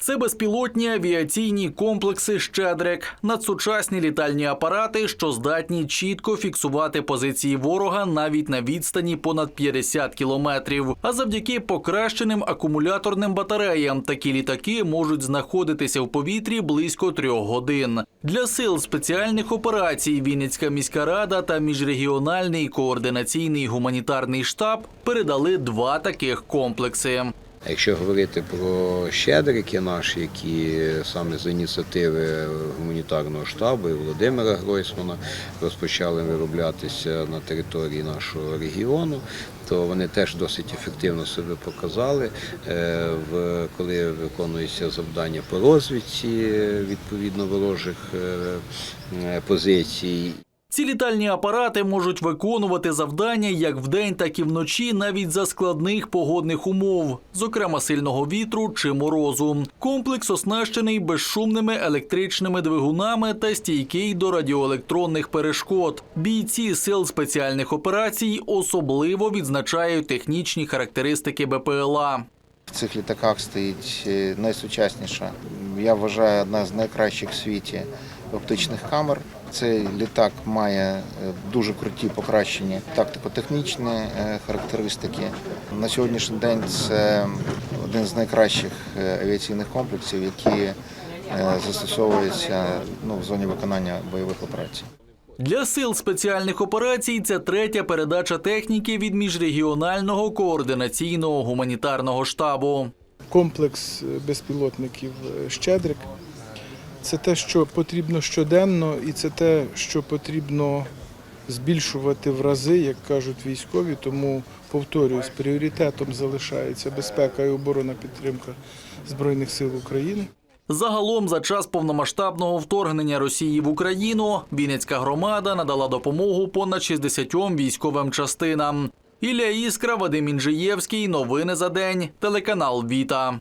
Це безпілотні авіаційні комплекси Щедрик, надсучасні літальні апарати, що здатні чітко фіксувати позиції ворога навіть на відстані понад 50 кілометрів. А завдяки покращеним акумуляторним батареям такі літаки можуть знаходитися в повітрі близько трьох годин. Для сил спеціальних операцій Вінницька міська рада та міжрегіональний координаційний гуманітарний штаб передали два таких комплекси. А Якщо говорити про щедрики наші, які саме з ініціативи гуманітарного штабу і Володимира Гройсмана розпочали вироблятися на території нашого регіону, то вони теж досить ефективно себе показали, е, коли виконується завдання по розвідці відповідно ворожих е, позицій. Ці літальні апарати можуть виконувати завдання як вдень, так і вночі, навіть за складних погодних умов, зокрема сильного вітру чи морозу. Комплекс оснащений безшумними електричними двигунами та стійкий до радіоелектронних перешкод. Бійці сил спеціальних операцій особливо відзначають технічні характеристики БПЛА. В цих літаках стоїть е, найсучасніша, я вважаю, одна з найкращих в світі оптичних камер. Цей літак має е, дуже круті покращені тактико-технічні е, характеристики. На сьогоднішній день це один з найкращих е, авіаційних комплексів, які застосовуються ну, в зоні виконання бойових операцій. Для сил спеціальних операцій це третя передача техніки від міжрегіонального координаційного гуманітарного штабу. комплекс безпілотників Щедрик. Це те, що потрібно щоденно, і це те, що потрібно збільшувати в рази, як кажуть військові. Тому повторююсь, пріоритетом залишається безпека і оборона підтримка Збройних сил України. Загалом, за час повномасштабного вторгнення Росії в Україну, Вінницька громада надала допомогу понад 60 військовим частинам. Ілля Іскра, Вадим Інжиєвський. Новини за день. Телеканал Віта.